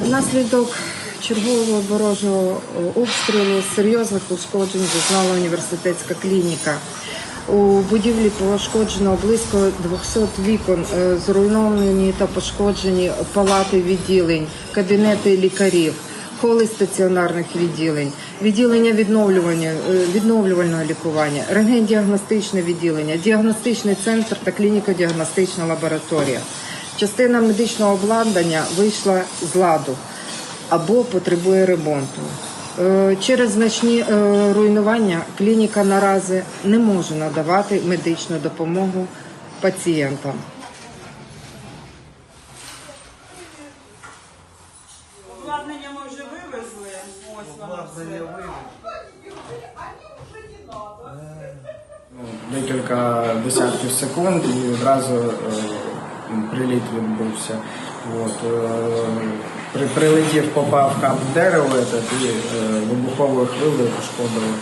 Внаслідок чергового ворожого обстрілу серйозних ушкоджень зазнала університетська клініка. У будівлі пошкоджено близько 200 вікон, е, зруйновані та пошкоджені палати відділень, кабінети лікарів, холи стаціонарних відділень, відділення відновлювання, е, відновлювального лікування, рентген-діагностичне відділення, діагностичний центр та клініко-діагностична лабораторія. Частина медичного обладнання вийшла з ладу або потребує ремонту. Е, Через значні е, руйнування клініка наразі не може надавати медичну допомогу пацієнтам. Обладнання ми вже вивезли. Ось воно все. Ну, декілька десятків секунд і одразу е, приліт відбувся. От, е, при, прилетів, попав в кап дерево этот, і е, вибуховою хвилею пошкодило.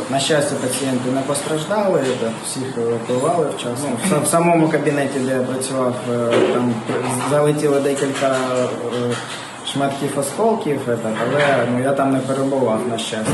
От. На щастя, пацієнти не постраждали, этот, всіх евакуювали вчасно. Ну, в, в самому кабінеті, де я працював, е, там залетіло декілька е, шматків осколків, этот, але ну, я там не перебував, на щастя.